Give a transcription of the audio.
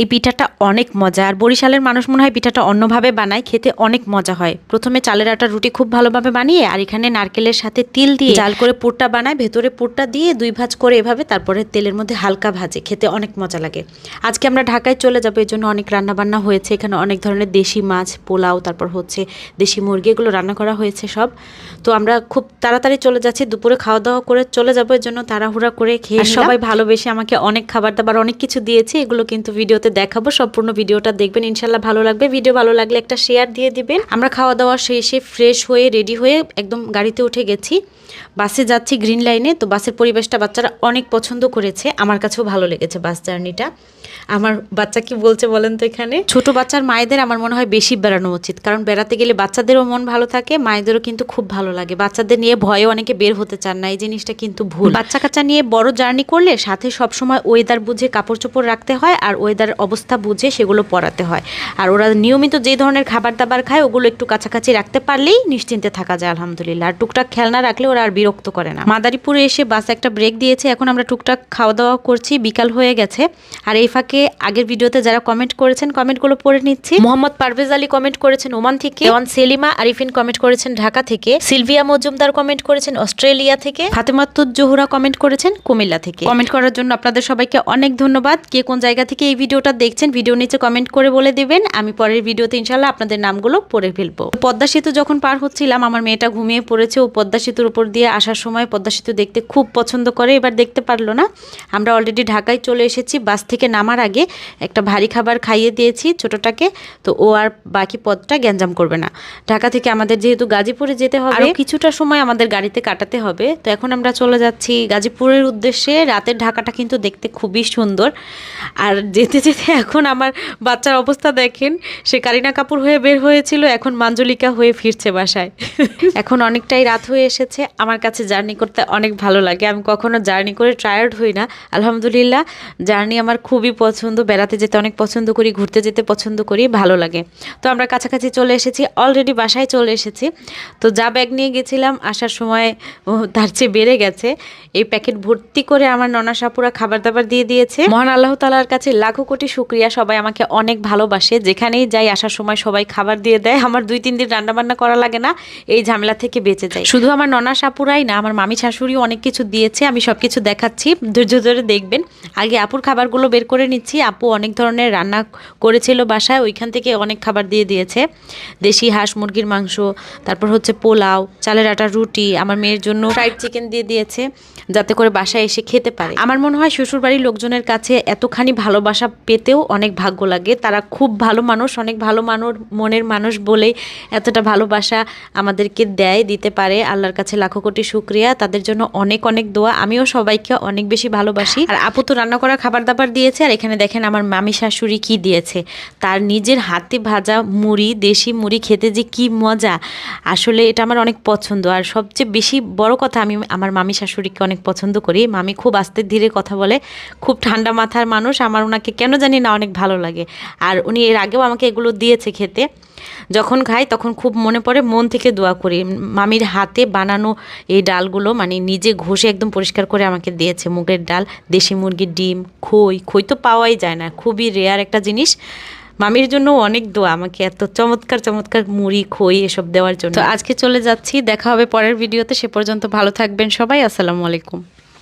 এই পিঠাটা অনেক মজা। আর বরিশালের মানুষ মনে হয় পিঠাটা অন্যভাবে বানায় খেতে অনেক মজা হয়। প্রথমে চালের আটার রুটি খুব ভালোভাবে বানিয়ে আর এখানে নারকেলের সাথে তিল দিয়ে জাল করে পুরটা বানায় ভেতরে পুরটা দিয়ে দুই ভাজ করে এভাবে তারপরে তেলের মধ্যে হালকা ভাজে খেতে অনেক মজা লাগে। আজকে আমরা ঢাকায় চলে যাব এই জন্য অনেক রান্নাবান্না হয়েছে। এখানে অনেক ধরনের দেশি মাছ পোলাও তারপর হচ্ছে দেশি মুরগি এগুলো রান্না করা হয়েছে সব। তো আমরা খুব তাড়াতাড়ি চলে যাচ্ছি দুপুরে খাওয়া দাওয়া করে চলে যাব এর জন্য তাড়াহুড়া করে খেয়ে সবাই ভালোবেসে আমাকে অনেক খাবার দাবার অনেক কিছু দিয়েছে এগুলো কিন্তু ভিডিওতে দেখাবো, সম্পূর্ণ ভিডিওটা দেখবেন ইনশাল্লাহ ভালো লাগবে। ভিডিও ভালো লাগলে একটা শেয়ার দিয়ে দিবেন। আমরা খাওয়া দাওয়া শেষে ফ্রেশ হয়ে রেডি হয়ে একদম গাড়িতে উঠে গেছি। বাসে যাচ্ছি গ্রিন লাইনে তো বাসের পরিবেশটা বাচ্চারা অনেক পছন্দ করেছে। আমার কাছেও ভালো লেগেছে বাস জার্নিটা। আমার বাচ্চা কি বলছে বলেন তো এখানে? ছোট বাচ্চার মায়েদের আমার মনে হয় বেশি বেড়ানো উচিত। কারণ বেড়াতে গেলে বাচ্চাদেরও মন ভালো থাকে, মায়েদেরও কিন্তু খুব ভালো লাগে। বাচ্চাদের নিয়ে ভয়ে অনেকে বের হতে চান না, এই জিনিসটা কিন্তু ভুল। বাচ্চা কাচ্চা নিয়ে বড় জার্নি করলে সাথে সবসময় ওয়েদার বুঝে কাপড় চোপড় রাখতে হয়, আর ওয়েদার অবস্থা বুঝে সেগুলো পড়াতে হয়। আর ওরা নিয়মিত যে ধরনের খাবার দাবার খায়, ওগুলো একটু কাছাকাছি রাখতে পারলেই নিশ্চিন্তে থাকা যায়, আলহামদুলিল্লাহ। আর টুকটাক খেলনা রাখলে ওরা আর বিরক্ত করে না। মাদারীপুরে এসে বাস একটা ব্রেক দিয়েছে, এখন আমরা টুকটাক খাওয়া দাওয়া করছি, বিকাল হয়ে গেছে। আর এই ফাঁকে আগের ভিডিওতে যারা কমেন্ট করেছেন কমেন্টগুলো পড়ে নিচ্ছি। মোহাম্মদ পারভেজ আলী কমেন্ট করেছেন ওমান থেকে, দেওয়ান সেলিমা আরিফিন কমেন্ট করেছেন ঢাকা থেকে, সিলভিয়া মজুমদার কমেন্ট করেছেন অস্ট্রেলিয়া থেকে ফাতেমাতুজ জোহরা কমেন্ট করেছেন কুমিল্লা থেকে। কমেন্ট করার জন্য আপনাদের সবাইকে অনেক ধন্যবাদ। কে কোন জায়গা থেকে এই ভিডিওটা দেখছেন ভিডিও নিচে কমেন্ট করে বলে দিবেন। আমি পরের ভিডিওতে ইনশাল্লাহ আপনাদের নামগুলো পড়ে ফেলব। পদ্মা সেতু যখন পার হচ্ছিলাম আমার মেয়েটা ঘুমিয়ে পড়েছে। ও পদ্মা সেতুর উপর দিয়ে আসার সময় পদ্মা সেতু দেখতে খুব পছন্দ করে এবার দেখতে পারল না। আমরা অলরেডি ঢাকায় চলে এসেছি বাস থেকে নামার আগে একটা ভারী খাবার খাইয়ে দিয়েছি ছোটটাকে। তো ও আর বাকি পথটা গ্যাঞ্জাম করবে না। ঢাকা থেকে আমাদের যেহেতু গাজীপুরে যেতে হবে আরও কিছুটা সময় আমাদের গাড়িতে কাটাতে হবে। তো এখন আমরা চলে যাচ্ছি গাজীপুরের উদ্দেশ্যে। রাতের ঢাকাটা কিন্তু দেখতে খুবই সুন্দর। আর যেতে যেতে এখন আমার বাচ্চার অবস্থা দেখেন। সে কারিনা কাপুর হয়ে বের হয়েছিল, এখন মাঞ্জলিকা হয়ে ফিরছে বাসায়। এখন অনেকটাই রাত হয়ে এসেছে। আমার কাছে জার্নি করতে অনেক ভালো লাগে। আমি কখনো জার্নি করে টায়ার্ড হই না। আলহামদুলিল্লাহ, জার্নি আমার খুবই পছন্দ। বেড়াতে যেতে অনেক পছন্দ করি, ঘুরতে যেতে পছন্দ করি, ভালো লাগে। তো আমরা কাছাকাছি চলে এসেছি অলরেডি বাসায় চলে এসেছি। তো যা ব্যাগ নিয়ে গেছিলাম, আসার সময় তার চেয়ে বেড়ে গেছে। এই প্যাকেট ভর্তি করে আমার ননা সাপুরা খাবার দাবার দিয়ে দিয়েছে। মহান আল্লাহ তালার কাছে লাখো কোটি শুক্রিয়া, সবাই আমাকে অনেক ভালোবাসে। যেখানেই যাই, আসার সময় সবাই খাবার দিয়ে দেয়। আমার দুই, তিন দিন রান্নাবান্না করা লাগে না, এই ঝামেলা থেকে বেঁচে যায় শুধু আমার ননা সাপুরাই না, আমার মামি শাশুড়ি অনেক কিছু দিয়েছে, আমি সব কিছু দেখাচ্ছি। ধৈর্য ধরে দেখবেন। আগে আপুর খাবারগুলো বের করে নিচ্ছি। আপু অনেক ধরনের রান্না করেছিল বাসায়, ওইখান থেকে অনেক খাবার দিয়ে দিয়েছে। দেশি হাঁস, মুরগির মাংস, তারপর হচ্ছে পোলাও, চালের আটা, রুটি, আমার মেয়ের জন্য ফ্রাইড চিকেন দিয়ে দিয়েছে, যাতে করে বাসায় এসে খেতে পারে। আমার মনে হয় শ্বশুরবাড়ির লোকজনের কাছে এতখানি ভালোবাসা পেতেও অনেক ভাগ্য লাগে। তারা খুব ভালো মানুষ, অনেক ভালো মানুষ মনের মানুষ বলেই এতটা ভালোবাসা আমাদেরকে দেয়, দিতে পারে। আল্লাহর কাছে লাখো কোটি শুক্রিয়া। তাদের জন্য অনেক অনেক দোয়া। আমিও সবাইকে অনেক বেশি ভালোবাসি। আর আপু তো রান্না করা খাবার দাবার দিয়েছে। আর এখানে দেখেন আমার মামি শাশুড়ি কি দিয়েছে। তার নিজের হাতে ভাজা মুড়ি, দেশি মুড়ি খেতে যে কি মজা। আসলে এটা আমার অনেক পছন্দ। আর সবচেয়ে বেশি বড় কথা, আমি আমার মামি শাশুড়িকে অনেক পছন্দ করি। মামি খুব আস্তে ধীরে কথা বলে। খুব ঠান্ডা মাথার মানুষ। আমার ওনাকে কেন জানি না, অনেক ভালো লাগে। আর উনি এর আগেও আমাকে এগুলো দিয়েছে খেতে। যখন খাই তখন খুব মনে পড়ে, মন থেকে দোয়া করি। মামির হাতে বানানো এই ডালগুলো মানে নিজে ঘষে একদম পরিষ্কার করে আমাকে দিয়েছে। মুগের ডাল, দেশি মুরগির ডিম, খই খই তো পাওয়াই যায় না, খুবই রেয়ার একটা জিনিস। মামির জন্য অনেক দোয়া আমাকে এত চমৎকার চমৎকার মুড়ি, খই এসব দেওয়ার জন্য। আজকে চলে যাচ্ছি, দেখা হবে পরের ভিডিওতে সে পর্যন্ত ভালো থাকবেন সবাই, আসসালামু আলাইকুম।